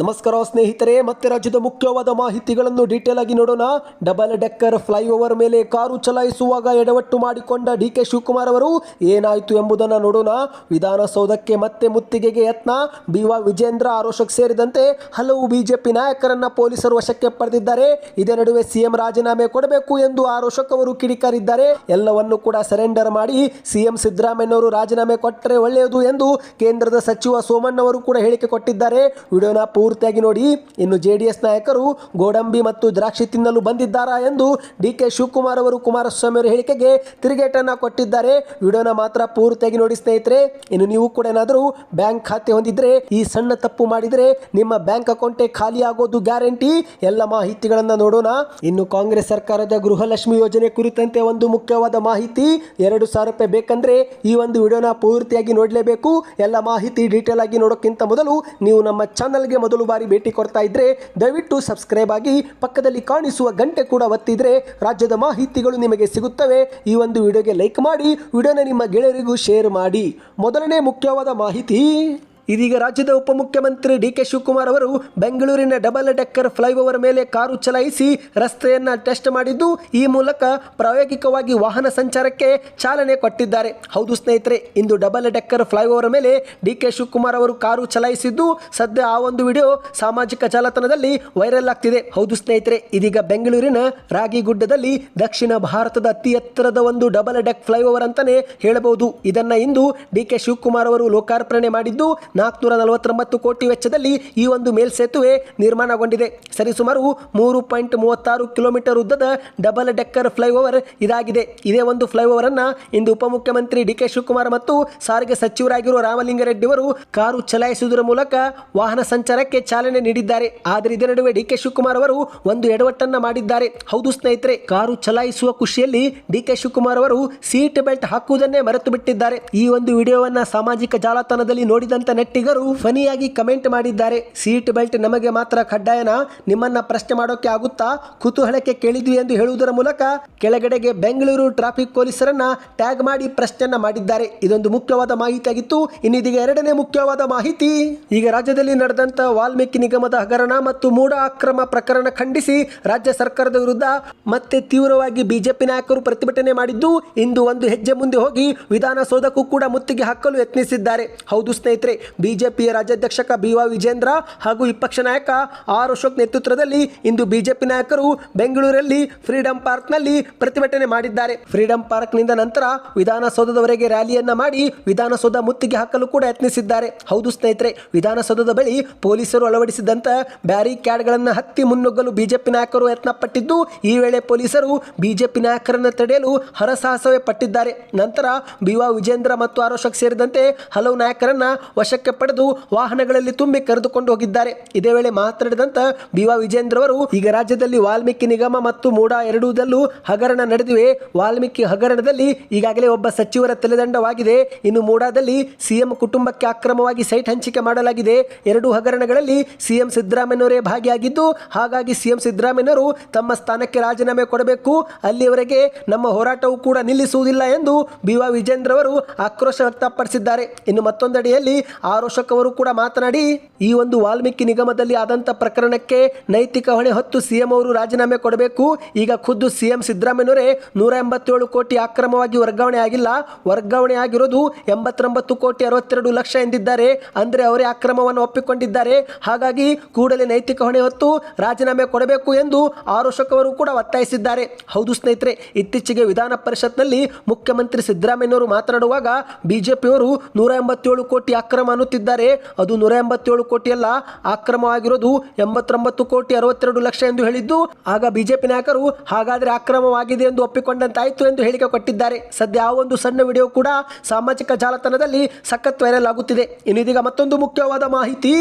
ನಮಸ್ಕಾರ ಸ್ನೇಹಿತರೆ, ಮತ್ತೆ ರಾಜ್ಯದ ಮುಖ್ಯವಾದ ಮಾಹಿತಿಗಳನ್ನು ಡೀಟೇಲ್ ಆಗಿ ನೋಡೋಣ. ಡಬಲ್ ಡೆಕ್ಕರ್ ಫ್ಲೈಓವರ್ ಮೇಲೆ ಕಾರು ಚಲಾಯಿಸುವಾಗ ಎಡವಟ್ಟು ಮಾಡಿಕೊಂಡ ಡಿ ಕೆ ಶಿವಕುಮಾರ್ ಅವರು ಏನಾಯಿತು ಎಂಬುದನ್ನು ನೋಡೋಣ. ವಿಧಾನಸೌಧಕ್ಕೆ ಮತ್ತೆ ಮುತ್ತಿಗೆಗೆ ಯತ್ನ. ಬಿವಾ ವಿಜೇಂದ್ರ ಆರೋಷಕ್ ಸೇರಿದಂತೆ ಹಲವು ಬಿಜೆಪಿ ನಾಯಕರನ್ನ ಪೊಲೀಸರು ವಶಕ್ಕೆ ಪಡೆದಿದ್ದಾರೆ. ಇದೇ ನಡುವೆ ಸಿಎಂ ರಾಜೀನಾಮೆ ಕೊಡಬೇಕು ಎಂದು ಆರೋಷಕ್ ಅವರು ಕಿಡಿಕಾರಿದ್ದಾರೆ. ಎಲ್ಲವನ್ನು ಕೂಡ ಸರೆಂಡರ್ ಮಾಡಿ ಸಿಎಂ ಸಿದ್ದರಾಮಯ್ಯನವರು ರಾಜೀನಾಮೆ ಕೊಟ್ಟರೆ ಒಳ್ಳೆಯದು ಎಂದು ಕೇಂದ್ರದ ಸಚಿವ ಸೋಮಣ್ಣವರು ಕೂಡ ಹೇಳಿಕೆ ಕೊಟ್ಟಿದ್ದಾರೆ. ವಿಡಿಯೋನ ಪೂರ್ತಿಯಾಗಿ ನೋಡಿ ಇನ್ನು ಜೆ ನಾಯಕರು ಗೋಡಂಬಿ ಮತ್ತು ದ್ರಾಕ್ಷಿ ತಿನ್ನಲು ಬಂದಿದ್ದಾರಾ ಎಂದು ಡಿ ಕೆ ಶಿವಕುಮಾರ್ ಅವರು ಕುಮಾರಸ್ವಾಮಿ ಅವರ ಹೇಳಿಕೆಗೆ ತಿರುಗೇಟನ್ನು ಕೊಟ್ಟಿದ್ದಾರೆ. ವಿಡಿಯೋನ ಮಾತ್ರ ಪೂರ್ತಿಯಾಗಿ ನೋಡಿ ಸ್ನೇಹಿತರೆ, ಇನ್ನು ನೀವು ಕೂಡ ಏನಾದರೂ ಬ್ಯಾಂಕ್ ಖಾತೆ ಹೊಂದಿದ್ರೆ, ಈ ಸಣ್ಣ ತಪ್ಪು ಮಾಡಿದರೆ ನಿಮ್ಮ ಬ್ಯಾಂಕ್ ಅಕೌಂಟೇ ಖಾಲಿ ಆಗೋದು ಗ್ಯಾರಂಟಿ. ಎಲ್ಲ ಮಾಹಿತಿಗಳನ್ನು ನೋಡೋಣ. ಇನ್ನು ಕಾಂಗ್ರೆಸ್ ಸರ್ಕಾರದ ಗೃಹಲಕ್ಷ್ಮಿ ಯೋಜನೆ ಕುರಿತಂತೆ ಒಂದು ಮುಖ್ಯವಾದ ಮಾಹಿತಿ, ಎರಡು ಸಾವಿರ ರೂಪಾಯಿ ಬೇಕಂದ್ರೆ ಈ ಒಂದು ವಿಡಿಯೋನ ಪೂರ್ತಿಯಾಗಿ ನೋಡಲೇಬೇಕು. ಎಲ್ಲ ಮಾಹಿತಿ ಡೀಟೇಲ್ ಆಗಿ ನೋಡೋಕ್ಕಿಂತ ಮೊದಲು ನೀವು ನಮ್ಮ ಚಾನಲ್ಗೆ ಮೊದಲು ಬಾರಿ ಭೇಟಿ ಕೊಡ್ತಾ ಇದ್ರೆ, ದಯವಿಟ್ಟು ಸಬ್ಸ್ಕ್ರೈಬ್ ಆಗಿ ಪಕ್ಕದಲ್ಲಿ ಕಾಣಿಸುವ ಗಂಟೆ ಕೂಡ ಒತ್ತಿದ್ರೆ ರಾಜ್ಯದ ಮಾಹಿತಿಗಳು ನಿಮಗೆ ಸಿಗುತ್ತವೆ. ಈ ಒಂದು ವಿಡಿಯೋಗೆ ಲೈಕ್ ಮಾಡಿ, ವಿಡಿಯೋನ ನಿಮ್ಮ ಗೆಳೆಯರಿಗೂ ಶೇರ್ ಮಾಡಿ. ಮೊದಲನೇ ಮುಖ್ಯವಾದ ಮಾಹಿತಿ. ಇದೀಗ ರಾಜ್ಯದ ಉಪಮುಖ್ಯಮಂತ್ರಿ ಡಿ ಕೆ ಶಿವಕುಮಾರ್ ಅವರು ಬೆಂಗಳೂರಿನ ಡಬಲ್ ಡೆಕ್ಕರ್ ಫ್ಲೈಓವರ್ ಮೇಲೆ ಕಾರು ಚಲಾಯಿಸಿ ರಸ್ತೆಯನ್ನ ಟೆಸ್ಟ್ ಮಾಡಿದ್ದು ಈ ಮೂಲಕ ಪ್ರಾಯೋಗಿಕವಾಗಿ ವಾಹನ ಸಂಚಾರಕ್ಕೆ ಚಾಲನೆ ಕೊಟ್ಟಿದ್ದಾರೆ. ಹೌದು ಸ್ನೇಹಿತರೆ, ಇಂದು ಡಬಲ್ ಡೆಕ್ಕರ್ ಫ್ಲೈಓವರ್ ಮೇಲೆ ಡಿ ಕೆ ಶಿವಕುಮಾರ್ ಅವರು ಕಾರು ಚಲಾಯಿಸಿದ್ದು ಸದ್ಯ ಆ ಒಂದು ವಿಡಿಯೋ ಸಾಮಾಜಿಕ ಜಾಲತಾಣದಲ್ಲಿ ವೈರಲ್ ಆಗ್ತಿದೆ. ಹೌದು ಸ್ನೇಹಿತರೆ, ಇದೀಗ ಬೆಂಗಳೂರಿನ ರಾಗಿಗುಡ್ಡದಲ್ಲಿ ದಕ್ಷಿಣ ಭಾರತದ ಅತಿ ಎತ್ತರದ ಒಂದು ಡಬಲ್ ಡೆಕ್ ಫ್ಲೈಓವರ್ ಅಂತಾನೆ ಹೇಳಬಹುದು. ಇದನ್ನ ಇಂದು ಡಿ ಕೆ ಶಿವಕುಮಾರ್ ಅವರು ಲೋಕಾರ್ಪಣೆ ಮಾಡಿದ್ದು ನಾಲ್ಕುನೂರ ನಲವತ್ತೊಂಬತ್ತು ಕೋಟಿ ವೆಚ್ಚದಲ್ಲಿ ಈ ಒಂದು ಮೇಲ್ಸೇತುವೆ ನಿರ್ಮಾಣಗೊಂಡಿದೆ. ಸರಿಸುಮಾರು ಮೂರು ಪಾಯಿಂಟ್ ಮೂವತ್ತಾರು ಕಿಲೋಮೀಟರ್ ಉದ್ದದ ಡಬಲ್ ಡೆಕ್ಕರ್ ಫ್ಲೈಓವರ್ ಇದಾಗಿದೆ. ಇದೇ ಒಂದು ಫ್ಲೈಓವರ್ ಅನ್ನ ಇಂದು ಉಪಮುಖ್ಯಮಂತ್ರಿ ಡಿ ಕೆ ಶಿವಕುಮಾರ್ ಮತ್ತು ಸಾರಿಗೆ ಸಚಿವರಾಗಿರುವ ರಾಮಲಿಂಗಾರೆಡ್ಡಿ ಅವರು ಕಾರು ಚಲಾಯಿಸುವುದರ ಮೂಲಕ ವಾಹನ ಸಂಚಾರಕ್ಕೆ ಚಾಲನೆ ನೀಡಿದ್ದಾರೆ. ಆದರೆ ಇದರ ನಡುವೆ ಡಿ ಶಿವಕುಮಾರ್ ಅವರು ಒಂದು ಎಡವಟ್ಟನ್ನ ಮಾಡಿದ್ದಾರೆ. ಹೌದು ಸ್ನೇಹಿತರೆ, ಕಾರು ಚಲಾಯಿಸುವ ಖುಷಿಯಲ್ಲಿ ಡಿ ಶಿವಕುಮಾರ್ ಅವರು ಸೀಟ್ ಬೆಲ್ಟ್ ಹಾಕುವುದನ್ನೇ ಮರೆತು ಬಿಟ್ಟಿದ್ದಾರೆ ಈ ಒಂದು ವಿಡಿಯೋವನ್ನ ಸಾಮಾಜಿಕ ಜಾಲತಾಣದಲ್ಲಿ ನೋಡಿದಂತ ನೆಟ್ಟಿಗರು ಫನಿಯಾಗಿ ಕಮೆಂಟ್ ಮಾಡಿದ್ದಾರೆ. ಸೀಟ್ ಬೆಲ್ಟ್ ನಮಗೆ ಮಾತ್ರ ಕಡ್ಡಾಯನ. ನಿಮ್ಮನ್ನ ಪ್ರಶ್ನೆ ಮಾಡೋಕೆ ಆಗುತ್ತಾ? ಕುತೂಹಲಕ್ಕೆ ಕೇಳಿದ್ವಿ ಎಂದು ಹೇಳುವುದರ ಮೂಲಕ ಕೆಳಗಡೆಗೆ ಬೆಂಗಳೂರು ಟ್ರಾಫಿಕ್ ಪೊಲೀಸರನ್ನ ಟ್ಯಾಗ್ ಮಾಡಿ ಪ್ರಶ್ನೆಯನ್ನ ಮಾಡಿದ್ದಾರೆ. ಇದೊಂದು ಮುಖ್ಯವಾದ ಮಾಹಿತಿ ಆಗಿತ್ತು ಇನ್ನಿದೀಗ ಎರಡನೇ ಮುಖ್ಯವಾದ ಮಾಹಿತಿ. ಈಗ ರಾಜ್ಯದಲ್ಲಿ ನಡೆದಂತ ವಾಲ್ಮೀಕಿ ನಿಗಮದ ಹಗರಣ ಮತ್ತು ಮೂಡ ಅಕ್ರಮ ಪ್ರಕರಣ ಖಂಡಿಸಿ ರಾಜ್ಯ ಸರ್ಕಾರದ ವಿರುದ್ಧ ಮತ್ತೆ ತೀವ್ರವಾಗಿ ಬಿಜೆಪಿ ನಾಯಕರು ಪ್ರತಿಭಟನೆ ಮಾಡಿದ್ದು, ಇಂದು ಒಂದು ಹೆಜ್ಜೆ ಮುಂದೆ ಹೋಗಿ ವಿಧಾನಸೌಧಕ್ಕೂ ಕೂಡ ಮುತ್ತಿಗೆ ಹಾಕಲು ಯತ್ನಿಸಿದ್ದಾರೆ. ಹೌದು ಸ್ನೇಹಿತರೆ ಬಿಜೆಪಿಯ ರಾಜ್ಯಾಧ್ಯಕ್ಷಕ ಬಿ ವಿಜೇಂದ್ರ ಹಾಗೂ ವಿಪಕ್ಷ ನಾಯಕ ಆರ್ ಅಶೋಕ್ ನೇತೃತ್ವದಲ್ಲಿ ಇಂದು ಬಿಜೆಪಿ ನಾಯಕರು ಬೆಂಗಳೂರಲ್ಲಿ ಫ್ರೀಡಂ ಪಾರ್ಕ್ನಲ್ಲಿ ಪ್ರತಿಭಟನೆ ಮಾಡಿದ್ದಾರೆ. ಫ್ರೀಡಂ ಪಾರ್ಕ್ನಿಂದ ನಂತರ ವಿಧಾನಸೌಧದವರೆಗೆ ರ್ಯಾಲಿಯನ್ನ ಮಾಡಿ ವಿಧಾನಸೌಧ ಮುತ್ತಿಗೆ ಹಾಕಲು ಕೂಡ ಯತ್ನಿಸಿದ್ದಾರೆ. ಹೌದು ಸ್ನೇಹಿತರೆ, ವಿಧಾನಸೌಧದ ಬಳಿ ಪೊಲೀಸರು ಅಳವಡಿಸಿದಂತ ಬ್ಯಾರಿಕ್ಯಾಡ್ಗಳನ್ನು ಹತ್ತಿ ಮುನ್ನುಗ್ಗಲು ಬಿಜೆಪಿ ನಾಯಕರು ಯತ್ನ ಪಟ್ಟಿದ್ದು ಈ ವೇಳೆ ಪೊಲೀಸರು ಬಿಜೆಪಿ ನಾಯಕರನ್ನು ತಡೆಯಲು ಹರಸಾಹಸವೇ ಪಟ್ಟಿದ್ದಾರೆ. ನಂತರ ಬಿ ವಿಜೇಂದ್ರ ಮತ್ತು ಆರೋಷಕ್ ಸೇರಿದಂತೆ ಹಲವು ನಾಯಕರನ್ನ ವಶಕ್ಕೆ ಪಡೆದು ವಾಹನಗಳಲ್ಲಿ ತುಂಬಿ ಕರೆದುಕೊಂಡು ಹೋಗಿದ್ದಾರೆ. ಇದೇ ವೇಳೆ ಮಾತನಾಡಿದಂತ ಬಿವಾ ವಿಜೇಂದ್ರ ಅವರು ಈಗ ರಾಜ್ಯದಲ್ಲಿ ವಾಲ್ಮೀಕಿ ನಿಗಮ ಮತ್ತು ಮೂಡಾ ಎರಡೂದಲ್ಲೂ ಹಗರಣ ನಡೆದಿವೆ. ವಾಲ್ಮೀಕಿ ಹಗರಣದಲ್ಲಿ ಈಗಾಗಲೇ ಒಬ್ಬ ಸಚಿವರ ತಲೆದಂಡವಾಗಿದೆ. ಇನ್ನು ಮೂಡಾದಲ್ಲಿ ಸಿಎಂ ಕುಟುಂಬಕ್ಕೆ ಅಕ್ರಮವಾಗಿ ಸೈಟ್ ಹಂಚಿಕೆ ಮಾಡಲಾಗಿದೆ. ಎರಡು ಹಗರಣಗಳಲ್ಲಿ ಸಿಎಂ ಸಿದ್ದರಾಮಯ್ಯವರೇ ಭಾಗಿಯಾಗಿದ್ದು, ಹಾಗಾಗಿ ಸಿಎಂ ಸಿದ್ದರಾಮಯ್ಯವರು ತಮ್ಮ ಸ್ಥಾನಕ್ಕೆ ರಾಜೀನಾಮೆ ಕೊಡಬೇಕು. ಅಲ್ಲಿಯವರೆಗೆ ನಮ್ಮ ಹೋರಾಟವು ಕೂಡ ನಿಲ್ಲಿಸುವುದಿಲ್ಲ ಎಂದು ಬಿ ವಾ ವಿಜೇಂದ್ರ ಅವರು ಆಕ್ರೋಶ ವ್ಯಕ್ತಪಡಿಸಿದ್ದಾರೆ. ಇನ್ನು ಮತ್ತೊಂದೆಡೆಯಲ್ಲಿ ಆರೋಷಕ್ ಅವರು ಕೂಡ ಮಾತನಾಡಿ, ಈ ಒಂದು ವಾಲ್ಮೀಕಿ ನಿಗಮದಲ್ಲಿ ಆದಂತ ಪ್ರಕರಣಕ್ಕೆ ನೈತಿಕ ಹೊಣೆ ಹೊತ್ತು ಸಿಎಂ ಅವರು ರಾಜೀನಾಮೆ ಕೊಡಬೇಕು. ಈಗ ಖುದ್ದು ಸಿಎಂ ಸಿದ್ದರಾಮಯ್ಯನವರೇ ನೂರ ಎಂಬತ್ತೇಳು ಕೋಟಿ ಅಕ್ರಮವಾಗಿ ವರ್ಗಾವಣೆ ಆಗಿಲ್ಲ. ವರ್ಗಾವಣೆ ಆಗಿರೋದು ಎಂಬತ್ತೊಂಬತ್ತು ಕೋಟಿ ಅರವತ್ತೆರಡು ಲಕ್ಷ ಎಂದಿದ್ದಾರೆ. ಅಂದರೆ ಅವರೇ ಅಕ್ರಮವನ್ನು ಒಪ್ಪಿಕೊಂಡಿದ್ದಾರೆ. ಹಾಗಾಗಿ ಕೂಡಲೇ ನೈತಿಕ ಹೊಣೆ ಹೊತ್ತು ರಾಜೀನಾಮೆ ಕೊಡಬೇಕು ಎಂದು ಆರೋಷಕವರು ಕೂಡ ಒತ್ತಾಯಿಸಿದ್ದಾರೆ. ಹೌದು ಸ್ನೇಹಿತರೆ, ಇತ್ತೀಚೆಗೆ ವಿಧಾನ ಪರಿಷತ್ನಲ್ಲಿ ಮುಖ್ಯಮಂತ್ರಿ ಸಿದ್ದರಾಮಯ್ಯನವರು ಮಾತನಾಡುವಾಗ ಬಿಜೆಪಿಯವರು ನೂರ ಎಂಬತ್ತೇಳು ಕೋಟಿ ಅಕ್ರಮ ಅನ್ನುತ್ತಿದ್ದಾರೆ ಅದು ನೂರ ಎಂಬತ್ತೇಳು ಕೋಟಿ ಅಲ್ಲ ಎಂಬತ್ತೊಂಬತ್ತು ಕೋಟಿ ಅರವತ್ತೆರಡು ಲಕ್ಷ ಎಂದು ಹೇಳಿದ್ದು. ಆಗ ಬಿಜೆಪಿ ನಾಯಕರು ಹಾಗಾದ್ರೆ ಆಕ್ರಮವಾಗಿದೆ ಎಂದು ಒಪ್ಪಿಕೊಂಡಂತಾಯಿತು ಎಂದು ಹೇಳಿಕೆ ಕೊಟ್ಟಿದ್ದಾರೆ. ಸದ್ಯ ಆ ಒಂದು ಸಣ್ಣ ವಿಡಿಯೋ ಕೂಡ ಸಾಮಾಜಿಕ ಜಾಲತಾಣದಲ್ಲಿ ಸಖತ್ ವೈರಲ್ ಆಗುತ್ತಿದೆ. ಇನ್ನಿದೀಗ ಮತ್ತೊಂದು ಮುಖ್ಯವಾದ ಮಾಹಿತಿ.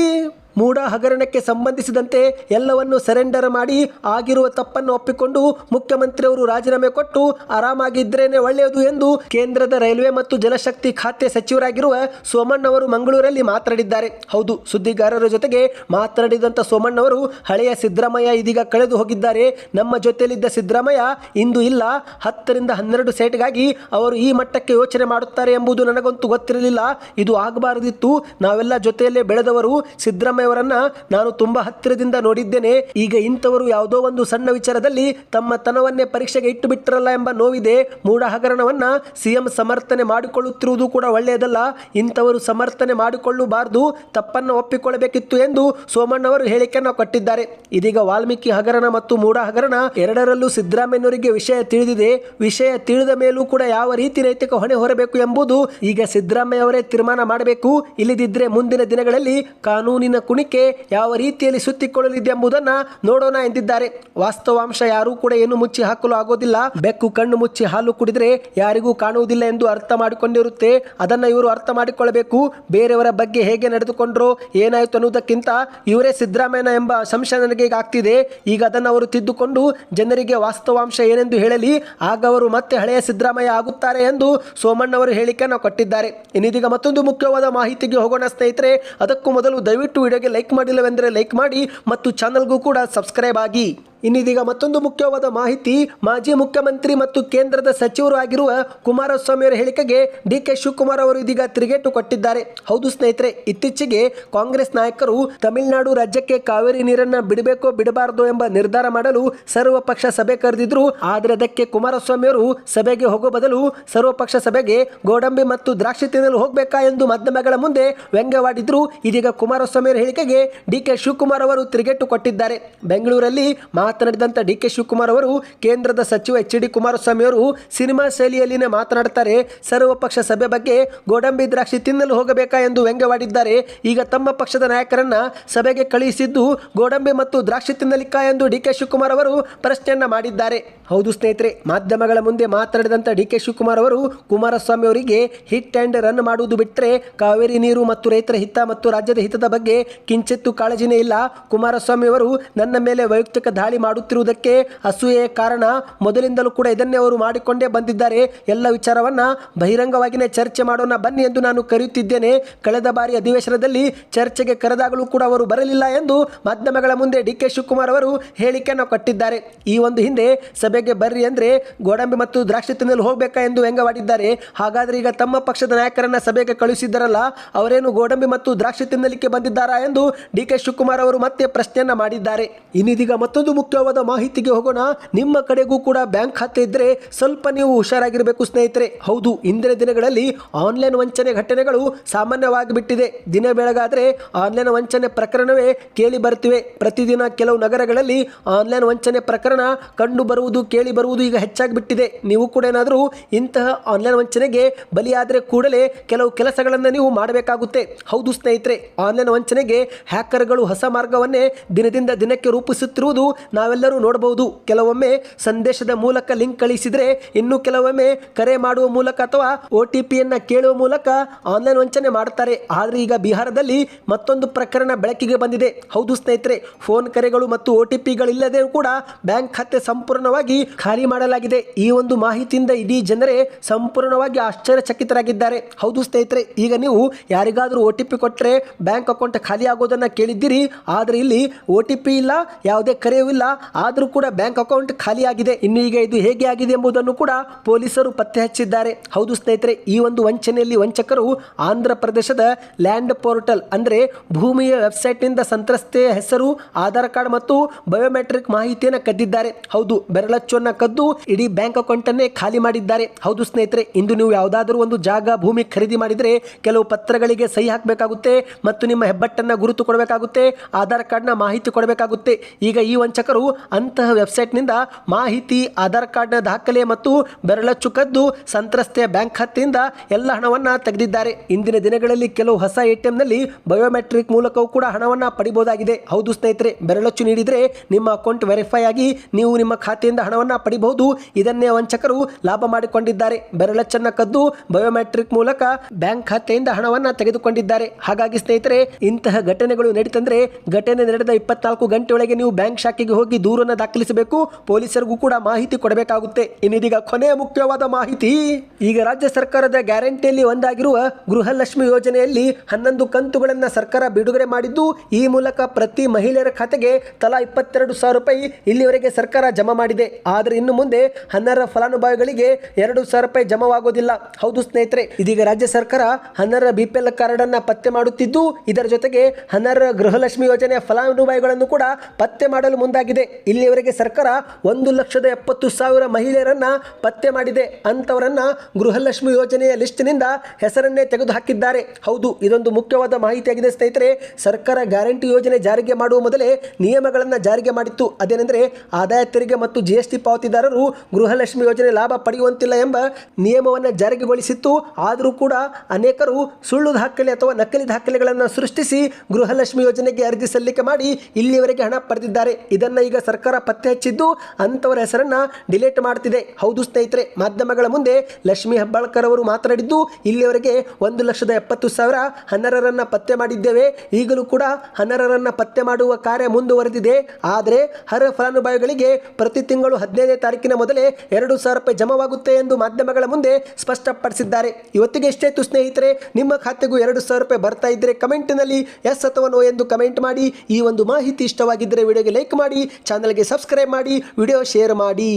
ಮೂಢ ಹಗರಣಕ್ಕೆ ಸಂಬಂಧಿಸಿದಂತೆ ಎಲ್ಲವನ್ನು ಸರೆಂಡರ್ ಮಾಡಿ ಆಗಿರುವ ತಪ್ಪನ್ನು ಒಪ್ಪಿಕೊಂಡು ಮುಖ್ಯಮಂತ್ರಿಯವರು ರಾಜೀನಾಮೆ ಕೊಟ್ಟು ಆರಾಮಾಗಿದ್ರೇನೆ ಒಳ್ಳೆಯದು ಎಂದು ಕೇಂದ್ರದ ರೈಲ್ವೆ ಮತ್ತು ಜಲಶಕ್ತಿ ಖಾತೆ ಸಚಿವರಾಗಿರುವ ಸೋಮಣ್ಣ ಅವರು ಮಂಗಳೂರಲ್ಲಿ ಮಾತನಾಡಿದ್ದಾರೆ. ಹೌದು, ಸುದ್ದಿಗಾರರ ಜೊತೆಗೆ ಮಾತನಾಡಿದಂಥ ಸೋಮಣ್ಣ ಅವರು ಹಳೆಯ ಸಿದ್ದರಾಮಯ್ಯ ಇದೀಗ ಕಳೆದು ಹೋಗಿದ್ದಾರೆ. ನಮ್ಮ ಜೊತೆಯಲ್ಲಿದ್ದ ಸಿದ್ದರಾಮಯ್ಯ ಇಂದು ಇಲ್ಲ. ಹತ್ತರಿಂದ ಹನ್ನೆರಡು ಸೇಟ್ಗಾಗಿ ಅವರು ಈ ಮಟ್ಟಕ್ಕೆ ಯೋಚನೆ ಮಾಡುತ್ತಾರೆ ಎಂಬುದು ನನಗಂತೂ ಗೊತ್ತಿರಲಿಲ್ಲ. ಇದು ಆಗಬಾರದಿತ್ತು. ನಾವೆಲ್ಲ ಜೊತೆಯಲ್ಲೇ ಬೆಳೆದವರು. ಸಿದ್ದರಾಮಯ್ಯ ಸಿದ್ದರಾಮಯ್ಯವರನ್ನ ನಾನು ತುಂಬಾ ಹತ್ತಿರದಿಂದ ನೋಡಿದ್ದೇನೆ. ಈಗ ಇಂಥವರು ಯಾವುದೋ ಒಂದು ಸಣ್ಣ ವಿಚಾರದಲ್ಲಿ ತಮ್ಮ ತನವನ್ನೇ ಪರೀಕ್ಷೆಗೆ ಇಟ್ಟು ಬಿಟ್ಟರಲ್ಲ ಎಂಬ ನೋವಿದೆ. ಮೂಢ ಹಗರಣವನ್ನ ಸಿಎಂ ಸಮರ್ಥನೆ ಮಾಡಿಕೊಳ್ಳುತ್ತಿರುವುದು ಕೂಡ ಒಳ್ಳೆಯದಲ್ಲ. ಇಂಥವರು ಸಮರ್ಥನೆ ಮಾಡಿಕೊಳ್ಳಬಾರದು, ತಪ್ಪನ್ನು ಒಪ್ಪಿಕೊಳ್ಳಬೇಕಿತ್ತು ಎಂದು ಸೋಮಣ್ಣವರು ಹೇಳಿಕೆಯನ್ನು ಕೊಟ್ಟಿದ್ದಾರೆ. ಇದೀಗ ವಾಲ್ಮೀಕಿ ಹಗರಣ ಮತ್ತು ಮೂಢ ಹಗರಣ ಎರಡರಲ್ಲೂ ಸಿದ್ದರಾಮಯ್ಯನವರಿಗೆ ವಿಷಯ ತಿಳಿದಿದೆ. ವಿಷಯ ತಿಳಿದ ಮೇಲೂ ಕೂಡ ಯಾವ ರೀತಿ ನೈತಿಕ ಹೊಣೆ ಹೊರಬೇಕು ಎಂಬುದು ಈಗ ಸಿದ್ದರಾಮಯ್ಯ ಅವರೇ ತೀರ್ಮಾನ ಮಾಡಬೇಕು. ಇಲ್ಲದಿದ್ದರೆ ಮುಂದಿನ ದಿನಗಳಲ್ಲಿ ಕಾನೂನಿನ ಕುಣಿಕೆ ಯಾವ ರೀತಿಯಲ್ಲಿ ಸುತ್ತಿಕೊಳ್ಳಲಿದೆ ಎಂಬುದನ್ನ ನೋಡೋಣ ಎಂದಿದ್ದಾರೆ. ವಾಸ್ತವಾಂಶ ಯಾರೂ ಕೂಡ ಏನು ಮುಚ್ಚಿ ಹಾಕಲು ಆಗೋದಿಲ್ಲ. ಬೆಕ್ಕು ಕಣ್ಣು ಮುಚ್ಚಿ ಹಾಲು ಕುಡಿದ್ರೆ ಯಾರಿಗೂ ಕಾಣುವುದಿಲ್ಲ ಎಂದು ಅರ್ಥ ಮಾಡಿಕೊಂಡಿರುತ್ತೆ. ಅದನ್ನ ಇವರು ಅರ್ಥ ಮಾಡಿಕೊಳ್ಳಬೇಕು. ಬೇರೆಯವರ ಬಗ್ಗೆ ಹೇಗೆ ನಡೆದುಕೊಂಡ್ರು, ಏನಾಯಿತು ಅನ್ನೋದಕ್ಕಿಂತ ಇವರೇ ಸಿದ್ದರಾಮಯ್ಯನ ಎಂಬ ಸಂಶಯ ನನಗೆ ಈಗ ಆಗ್ತಿದೆ. ಈಗ ಅದನ್ನು ಅವರು ತಿದ್ದುಕೊಂಡು ಜನರಿಗೆ ವಾಸ್ತವಾಂಶ ಏನೆಂದು ಹೇಳಲಿ, ಆಗ ಅವರು ಮತ್ತೆ ಹಳೆಯ ಸಿದ್ದರಾಮಯ್ಯ ಆಗುತ್ತಾರೆ ಎಂದು ಸೋಮಣ್ಣವರು ಹೇಳಿಕೆಯನ್ನು ಕೊಟ್ಟಿದ್ದಾರೆ. ಇನ್ನಿದೀಗ ಮತ್ತೊಂದು ಮುಖ್ಯವಾದ ಮಾಹಿತಿಗೆ ಹೋಗೋಣ ಸ್ನೇಹಿತರೆ, ಅದಕ್ಕೂ ಮೊದಲು ದಯವಿಟ್ಟು ವಿಡಿಯೋಗೆ ಲೈಕ್ ಮಾಡಿಲ್ಲವೆಂದರೆ ಲೈಕ್ ಮಾಡಿ ಮತ್ತು ಚಾನಲ್ಗೂ ಕೂಡ ಸಬ್ಸ್ಕ್ರೈಬ್ ಆಗಿ. ಇನ್ನಿದೀಗ ಮತ್ತೊಂದು ಮುಖ್ಯವಾದ ಮಾಹಿತಿ, ಮಾಜಿ ಮುಖ್ಯಮಂತ್ರಿ ಮತ್ತು ಕೇಂದ್ರದ ಸಚಿವರು ಆಗಿರುವ ಕುಮಾರಸ್ವಾಮಿ ಅವರ ಹೇಳಿಕೆಗೆ ಡಿ ಕೆ ಶಿವಕುಮಾರ್ ಅವರು ಇದೀಗ ತಿರುಗೇಟು ಕೊಟ್ಟಿದ್ದಾರೆ. ಹೌದು ಸ್ನೇಹಿತರೆ, ಇತ್ತೀಚೆಗೆ ಕಾಂಗ್ರೆಸ್ ನಾಯಕರು ತಮಿಳುನಾಡು ರಾಜ್ಯಕ್ಕೆ ಕಾವೇರಿ ನೀರನ್ನ ಬಿಡಬೇಕೋ ಬಿಡಬಾರದು ಎಂಬ ನಿರ್ಧಾರ ಮಾಡಲು ಸರ್ವಪಕ್ಷ ಸಭೆ ಕರೆದಿದ್ರು. ಆದರೆ ಅದಕ್ಕೆ ಕುಮಾರಸ್ವಾಮಿ ಅವರು ಸಭೆಗೆ ಹೋಗೋ ಬದಲು ಸರ್ವಪಕ್ಷ ಸಭೆಗೆ ಗೋಡಂಬಿ ಮತ್ತು ದ್ರಾಕ್ಷಿ ತಿನ್ನಲು ಹೋಗಬೇಕಾ ಎಂದು ಮಾಧ್ಯಮಗಳ ಮುಂದೆ ವ್ಯಂಗ್ಯವಾಡಿದ್ರು. ಇದೀಗ ಕುಮಾರಸ್ವಾಮಿ ಅವರ ಹೇಳಿಕೆಗೆ ಡಿ ಕೆ ಶಿವಕುಮಾರ್ ಅವರು ತಿರುಗೇಟು ಕೊಟ್ಟಿದ್ದಾರೆ. ಬೆಂಗಳೂರಲ್ಲಿ ಮಾತನಾಡಿದಂಥ ಡಿ ಕೆ ಶಿವಕುಮಾರ್ ಅವರು, ಕೇಂದ್ರದ ಸಚಿವ ಎಚ್ ಡಿ ಕುಮಾರಸ್ವಾಮಿ ಅವರು ಸಿನಿಮಾ ಶೈಲಿಯಲ್ಲಿನೇ ಮಾತನಾಡುತ್ತಾರೆ ಸರ್ವಪಕ್ಷ ಸಭೆ ಬಗ್ಗೆ ಗೋಡಂಬಿ ದ್ರಾಕ್ಷಿ ತಿನ್ನಲು ಹೋಗಬೇಕಾ ಎಂದು ವ್ಯಂಗ್ಯವಾಡಿದ್ದಾರೆ. ಈಗ ತಮ್ಮ ಪಕ್ಷದ ನಾಯಕರನ್ನ ಸಭೆಗೆ ಕಳುಹಿಸಿದ್ದು ಗೋಡಂಬಿ ಮತ್ತು ದ್ರಾಕ್ಷಿ ತಿನ್ನಲಿಕ್ಕ ಎಂದು ಡಿ ಕೆ ಶಿವಕುಮಾರ್ ಅವರು ಪ್ರಶ್ನೆಯನ್ನ ಮಾಡಿದ್ದಾರೆ. ಹೌದು ಸ್ನೇಹಿತರೆ, ಮಾಧ್ಯಮಗಳ ಮುಂದೆ ಮಾತನಾಡಿದಂಥ ಡಿ ಕೆ ಶಿವಕುಮಾರ್ ಅವರು, ಕುಮಾರಸ್ವಾಮಿ ಅವರಿಗೆ ಹಿಟ್ ಆ್ಯಂಡ್ ರನ್ ಮಾಡುವುದು ಬಿಟ್ಟರೆ ಕಾವೇರಿ ನೀರು ಮತ್ತು ರೈತರ ಹಿತ ಮತ್ತು ರಾಜ್ಯದ ಹಿತದ ಬಗ್ಗೆ ಕಿಂಚಿತ್ತು ಕಾಳಜಿನೇ ಇಲ್ಲ. ಕುಮಾರಸ್ವಾಮಿ ಅವರು ನನ್ನ ಮೇಲೆ ವೈಯಕ್ತಿಕ ದಾಳಿ ಮಾಡುತ್ತಿರುವುದಕ್ಕೆ ಅಸೂಯೆಯ ಕಾರಣ ಮೊದಲಿಂದಲೂ ಕೂಡ ಇದನ್ನೇ ಅವರು ಮಾಡಿಕೊಂಡೇ ಬಂದಿದ್ದಾರೆ. ಎಲ್ಲ ವಿಚಾರವನ್ನ ಬಹಿರಂಗವಾಗಿಯೇ ಚರ್ಚೆ ಮಾಡೋಣ, ಬನ್ನಿ ಎಂದು ನಾನು ಕರೆಯುತ್ತಿದ್ದೇನೆ. ಕಳೆದ ಬಾರಿ ಅಧಿವೇಶನದಲ್ಲಿ ಚರ್ಚೆಗೆ ಕರೆದಾಗಲೂ ಕೂಡ ಅವರು ಬರಲಿಲ್ಲ ಎಂದು ಮಾಧ್ಯಮಗಳ ಮುಂದೆ ಡಿ ಕೆ ಶಿವಕುಮಾರ್ ಅವರು ಹೇಳಿಕೆಯನ್ನು ಕೊಟ್ಟಿದ್ದಾರೆ. ಈ ಒಂದು ಹಿಂದೆ ಸಭೆಗೆ ಬರ್ರಿ ಅಂದ್ರೆ ಗೋಡಂಬಿ ಮತ್ತು ದ್ರಾಕ್ಷಿ ತಿನ್ನಲು ಹೋಗಬೇಕಾ ಎಂದು ವ್ಯಂಗವಾಡಿದ್ದಾರೆ ಹಾಗಾದ್ರೆ ಈಗ ತಮ್ಮ ಪಕ್ಷದ ನಾಯಕರನ್ನ ಸಭೆಗೆ ಕಳುಹಿಸಿದ್ದಾರಲ್ಲ ಅವರೇನು ಗೋಡಂಬಿ ಮತ್ತು ದ್ರಾಕ್ಷಿ ತಿನ್ನಲಿಕ್ಕೆ ಬಂದಿದ್ದಾರಾ ಎಂದು ಡಿ ಕೆ ಶಿವಕುಮಾರ್ ಅವರು ಮತ್ತೆ ಪ್ರಶ್ನೆಯನ್ನ ಮಾಡಿದ್ದಾರೆ. ಇನ್ನಿದೀಗ ಮತ್ತೊಂದು ಮುಖ್ಯವಾದ ಮಾಹಿತಿಗೆ ಹೋಗೋಣ. ನಿಮ್ಮ ಕಡೆಗೂ ಕೂಡ ಬ್ಯಾಂಕ್ ಖಾತೆ ಇದ್ರೆ ಸ್ವಲ್ಪ ನೀವು ಹುಷಾರಾಗಿರಬೇಕು ಸ್ನೇಹಿತರೆ. ಹೌದು, ಇಂದಿನ ದಿನಗಳಲ್ಲಿ ಆನ್ಲೈನ್ ವಂಚನೆ ಘಟನೆಗಳು ಸಾಮಾನ್ಯವಾಗಿ ಬಿಟ್ಟಿದೆ. ದಿನ ಬೆಳಗಾದ್ರೆ ಆನ್ಲೈನ್ ವಂಚನೆ ಪ್ರಕರಣವೇ ಕೇಳಿ ಬರ್ತಿವೆ ಪ್ರತಿದಿನ ಕೆಲವು ನಗರಗಳಲ್ಲಿ ಆನ್ಲೈನ್ ವಂಚನೆ ಪ್ರಕರಣ ಕಂಡು ಬರುವುದು, ಕೇಳಿ ಬರುವುದು ಈಗ ಹೆಚ್ಚಾಗಿ ಬಿಟ್ಟಿದೆ. ನೀವು ಕೂಡ ಏನಾದರೂ ಇಂತಹ ಆನ್ಲೈನ್ ವಂಚನೆಗೆ ಬಲಿಯಾದರೆ ಕೂಡಲೇ ಕೆಲವು ಕೆಲಸಗಳನ್ನು ನೀವು ಮಾಡಬೇಕಾಗುತ್ತೆ. ಹೌದು ಸ್ನೇಹಿತರೆ, ಆನ್ಲೈನ್ ವಂಚನೆಗೆ ಹ್ಯಾಕರ್ಗಳು ಹೊಸ ಮಾರ್ಗವನ್ನೇ ದಿನದಿಂದ ದಿನಕ್ಕೆ ರೂಪಿಸುತ್ತಿರುವುದು ನಾವೆಲ್ಲರೂ ನೋಡಬಹುದು. ಕೆಲವೊಮ್ಮೆ ಸಂದೇಶದ ಮೂಲಕ ಲಿಂಕ್ ಕಳಿಸಿದರೆ ಇನ್ನು ಕೆಲವೊಮ್ಮೆ ಕರೆ ಮಾಡುವ ಮೂಲಕ ಅಥವಾ ಒ ಟಿ ಕೇಳುವ ಮೂಲಕ ಆನ್ಲೈನ್ ವಂಚನೆ ಮಾಡ್ತಾರೆ. ಆದರೆ ಈಗ ಬಿಹಾರದಲ್ಲಿ ಮತ್ತೊಂದು ಪ್ರಕರಣ ಬೆಳಕಿಗೆ ಬಂದಿದೆ. ಹೌದು ಸ್ನೇಹಿತರೆ, ಫೋನ್ ಕರೆಗಳು ಮತ್ತು ಒ ಟಿ ಪಿಗಳಿಲ್ಲದೆ ಕೂಡ ಬ್ಯಾಂಕ್ ಖಾತೆ ಸಂಪೂರ್ಣವಾಗಿ ಖಾಲಿ ಮಾಡಲಾಗಿದೆ. ಈ ಒಂದು ಮಾಹಿತಿಯಿಂದ ಇಡೀ ಜನರೇ ಸಂಪೂರ್ಣವಾಗಿ ಆಶ್ಚರ್ಯಚಕಿತರಾಗಿದ್ದಾರೆ. ಹೌದು ಸ್ನೇಹಿತರೆ, ಈಗ ನೀವು ಯಾರಿಗಾದರೂ ಒ ಟಿ ಕೊಟ್ಟರೆ ಬ್ಯಾಂಕ್ ಅಕೌಂಟ್ ಖಾಲಿ ಆಗೋದನ್ನು ಕೇಳಿದ್ದೀರಿ. ಆದರೆ ಇಲ್ಲಿ ಒ ಇಲ್ಲ, ಯಾವುದೇ ಕರೆಯೂ ಇಲ್ಲ. ಆದರೂ ಕೂಡ ಬ್ಯಾಂಕ್ ಅಕೌಂಟ್ ಖಾಲಿಯಾಗಿದೆ. ಇನ್ನು ಈಗ ಇದು ಹೇಗೆ ಆಗಿದೆ ಎಂಬುದನ್ನು ಕೂಡ ಪೊಲೀಸರು ಪತ್ತೆ ಹಚ್ಚಿದ್ದಾರೆ. ಹೌದು ಸ್ನೇಹಿತರೆ, ಈ ಒಂದು ವಂಚನೆಯಲ್ಲಿ ವಂಚಕರು ಆಂಧ್ರ ಪ್ರದೇಶದ ಲ್ಯಾಂಡ್ ಪೋರ್ಟಲ್ ಅಂದರೆ ಭೂಮಿಯ ವೆಬ್ಸೈಟ್ನಿಂದ ಸಂತ್ರಸ್ತೆಯ ಹೆಸರು, ಆಧಾರ್ ಕಾರ್ಡ್ ಮತ್ತು ಬಯೋಮೆಟ್ರಿಕ್ ಮಾಹಿತಿಯನ್ನು ಕದ್ದಿದ್ದಾರೆ. ಹೌದು, ಬೆರಳಚ್ಚನ್ನು ಕದ್ದು ಇಡೀ ಬ್ಯಾಂಕ್ ಅಕೌಂಟ್ ಅನ್ನೇ ಖಾಲಿ ಮಾಡಿದ್ದಾರೆ. ಹೌದು ಸ್ನೇಹಿತರೆ, ಇಂದು ನೀವು ಯಾವುದಾದರೂ ಒಂದು ಜಾಗ ಭೂಮಿ ಖರೀದಿ ಮಾಡಿದರೆ ಕೆಲವು ಪತ್ರಗಳಿಗೆ ಸಹಿ ಹಾಕಬೇಕಾಗುತ್ತೆ ಮತ್ತು ನಿಮ್ಮ ಹೆಬ್ಬಟ್ಟನ್ನು ಗುರುತು ಕೊಡಬೇಕಾಗುತ್ತೆ, ಆಧಾರ್ ಕಾರ್ಡ್ನ ಮಾಹಿತಿ ಕೊಡಬೇಕಾಗುತ್ತೆ. ಈಗ ಈ ವಂಚಕರು ಅಂತಹ ವೆಬ್ಸೈಟ್ನಿಂದ ಮಾಹಿತಿ, ಆಧಾರ್ ಕಾರ್ಡ್ನ ದಾಖಲೆ ಮತ್ತು ಬೆರಳಚ್ಚು ಕದ್ದು ಸಂತ್ರಸ್ತೆಯ ಬ್ಯಾಂಕ್ ಖಾತೆಯಿಂದ ಎಲ್ಲ ಹಣವನ್ನು ತೆಗೆದಿದ್ದಾರೆ. ಇಂದಿನ ದಿನಗಳಲ್ಲಿ ಕೆಲವು ಹೊಸ ಎಟಿಎಂನಲ್ಲಿ ಬಯೋಮೆಟ್ರಿಕ್ ಮೂಲಕವೂ ಕೂಡ ಹಣವನ್ನು ಪಡಿಬಹುದಾಗಿದೆ ಹೌದು ಸ್ನೇಹಿತರೆ, ಬೆರಳಚ್ಚು ನೀಡಿದರೆ ನಿಮ್ಮ ಅಕೌಂಟ್ ವೆರಿಫೈ ಆಗಿ ನೀವು ನಿಮ್ಮ ಖಾತೆಯಿಂದ ಹಣವನ್ನು ಪಡಿಬಹುದು. ಇದನ್ನೇ ವಂಚಕರು ಲಾಭ ಮಾಡಿಕೊಂಡಿದ್ದಾರೆ. ಬೆರಳಚ್ಚನ್ನು ಕದ್ದು ಬಯೋಮೆಟ್ರಿಕ್ ಮೂಲಕ ಬ್ಯಾಂಕ್ ಖಾತೆಯಿಂದ ಹಣವನ್ನು ತೆಗೆದುಕೊಂಡಿದ್ದಾರೆ. ಹಾಗಾಗಿ ಸ್ನೇಹಿತರೆ, ಇಂತಹ ಘಟನೆಗಳು ನಡೀತಂದ್ರೆ ಘಟನೆ ನಡೆದ ಇಪ್ಪತ್ನಾಲ್ಕು ಗಂಟೆಯೊಳಗೆ ನೀವು ಬ್ಯಾಂಕ್ ಶಾಖೆಗೆ ಹೋಗಿ ದೂರನ್ನು ದಾಖಲಿಸಬೇಕು. ಪೊಲೀಸರಿಗೂ ಕೂಡ ಮಾಹಿತಿ ಕೊಡಬೇಕಾಗುತ್ತೆ. ಇನ್ನಿದೀಗ ಕೊನೆಯ ಮುಖ್ಯವಾದ ಮಾಹಿತಿ, ಈಗ ರಾಜ್ಯ ಸರ್ಕಾರದ ಗ್ಯಾರಂಟಿಯಲ್ಲಿ ಒಂದಾಗಿರುವ ಗೃಹಲಕ್ಷ್ಮಿ ಯೋಜನೆಯಲ್ಲಿ ಹನ್ನೊಂದು ಕಂತುಗಳನ್ನು ಸರ್ಕಾರ ಬಿಡುಗಡೆ ಮಾಡಿದ್ದು, ಈ ಮೂಲಕ ಪ್ರತಿ ಮಹಿಳೆಯರ ಖಾತೆಗೆ ತಲಾ ಇಪ್ಪತ್ತೆರಡು ಸಾವಿರ ರೂಪಾಯಿ ಇಲ್ಲಿವರೆಗೆ ಸರ್ಕಾರ ಜಮಾ ಮಾಡಿದೆ. ಆದರೆ ಇನ್ನು ಮುಂದೆ ಹನ್ನರ ಫಲಾನುಭವಿಗಳಿಗೆ ಎರಡು ಸಾವಿರ ರೂಪಾಯಿ ಜಮಾವಾಗುವುದಿಲ್ಲ ಹೌದು ಸ್ನೇಹಿತರೆ, ಇದೀಗ ರಾಜ್ಯ ಸರ್ಕಾರ ಹನ್ನರ ಬಿ ಪಿ ಕಾರ್ಡ್ ಅನ್ನ ಪತ್ತೆ ಮಾಡುತ್ತಿದ್ದು, ಇದರ ಜೊತೆಗೆ ಹನ್ನರ ಗೃಹಲಕ್ಷ್ಮಿ ಯೋಜನೆಯ ಫಲಾನುಭವಿಗಳನ್ನು ಕೂಡ ಪತ್ತೆ ಮಾಡಲು ಮುಂದಾಗಿದೆ. ಇಲ್ಲಿಯವರೆಗೆ ಸರ್ಕಾರ ಒಂದು ಲಕ್ಷದ ಎಪ್ಪತ್ತು ಸಾವಿರ ಮಹಿಳೆಯರನ್ನ ಪತ್ತೆ ಮಾಡಿದೆ. ಅಂತವರನ್ನ ಗೃಹಲಕ್ಷ್ಮಿ ಯೋಜನೆಯ ಲಿಸ್ಟ್ನಿಂದ ಹೆಸರನ್ನೇ ತೆಗೆದುಹಾಕಿದ್ದಾರೆ. ಹೌದು, ಇದೊಂದು ಮುಖ್ಯವಾದ ಮಾಹಿತಿಯಾಗಿದೆ ಸ್ನೇಹಿತರೆ. ಸರ್ಕಾರ ಗ್ಯಾರಂಟಿ ಯೋಜನೆ ಜಾರಿಗೆ ಮಾಡುವ ಮೊದಲೇ ನಿಯಮಗಳನ್ನು ಜಾರಿಗೆ ಮಾಡಿತ್ತು. ಅದೇನೆಂದರೆ ಆದಾಯ ತೆರಿಗೆ ಮತ್ತು ಜಿ ಎಸ್ ಟಿ ಪಾವತಿದಾರರು ಗೃಹಲಕ್ಷ್ಮಿ ಯೋಜನೆ ಲಾಭ ಪಡೆಯುವಂತಿಲ್ಲ ಎಂಬ ನಿಯಮವನ್ನು ಜಾರಿಗೆಗೊಳಿಸಿತ್ತು ಆದರೂ ಕೂಡ ಅನೇಕರು ಸುಳ್ಳು ದಾಖಲೆ ಅಥವಾ ನಕಲಿ ದಾಖಲೆಗಳನ್ನು ಸೃಷ್ಟಿಸಿ ಗೃಹಲಕ್ಷ್ಮಿ ಯೋಜನೆಗೆ ಅರ್ಜಿ ಸಲ್ಲಿಕೆ ಮಾಡಿ ಇಲ್ಲಿಯವರೆಗೆ ಹಣ ಪಡೆದಿದ್ದಾರೆ. ಇದನ್ನ ಈಗ ಸರ್ಕಾರ ಪತ್ತೆ ಹಚ್ಚಿದ್ದು ಅಂಥವರ ಹೆಸರನ್ನು ಡಿಲೀಟ್ ಮಾಡ್ತಿದೆ. ಹೌದು ಸ್ನೇಹಿತರೆ, ಮಾಧ್ಯಮಗಳ ಮುಂದೆ ಲಕ್ಷ್ಮೀ ಹೆಬ್ಬಾಳ್ಕರ್ ಅವರು ಮಾತನಾಡಿದ್ದು ಇಲ್ಲಿಯವರೆಗೆ ಒಂದು ಲಕ್ಷದ ಎಪ್ಪತ್ತು ಸಾವಿರ ಹನ್ನರರನ್ನು ಪತ್ತೆ ಮಾಡಿದ್ದೇವೆ. ಈಗಲೂ ಕೂಡ ಹನ್ನರರನ್ನು ಪತ್ತೆ ಮಾಡುವ ಕಾರ್ಯ ಮುಂದುವರೆದಿದೆ. ಆದರೆ ಹರ ಫಲಾನುಭವಿಗಳಿಗೆ ಪ್ರತಿ ತಿಂಗಳು ಹದಿನೈದನೇ ತಾರೀಕಿನ ಮೊದಲೇ ಎರಡು ಸಾವಿರ ರೂಪಾಯಿ ಜಮವಾಗುತ್ತೆ ಎಂದು ಮಾಧ್ಯಮಗಳ ಮುಂದೆ ಸ್ಪಷ್ಟಪಡಿಸಿದ್ದಾರೆ. ಇವತ್ತಿಗೆ ಎಷ್ಟೇತು ಸ್ನೇಹಿತರೆ, ನಿಮ್ಮ ಖಾತೆಗೂ ಎರಡು ಸಾವಿರ ರೂಪಾಯಿ ಬರ್ತಾ ಇದ್ದರೆ ಕಮೆಂಟ್ನಲ್ಲಿ ಎಸ್ ಅಥವಾ ನೋ ಎಂದು ಕಮೆಂಟ್ ಮಾಡಿ. ಈ ಒಂದು ಮಾಹಿತಿ ಇಷ್ಟವಾಗಿದ್ದರೆ ವಿಡಿಯೋಗೆ ಲೈಕ್ ಮಾಡಿ ಚಾನಲ್ಗೆ ಸಬ್ಸ್ಕ್ರೈಬ್ ಮಾಡಿ ವಿಡಿಯೋ ಶೇರ್ ಮಾಡಿ.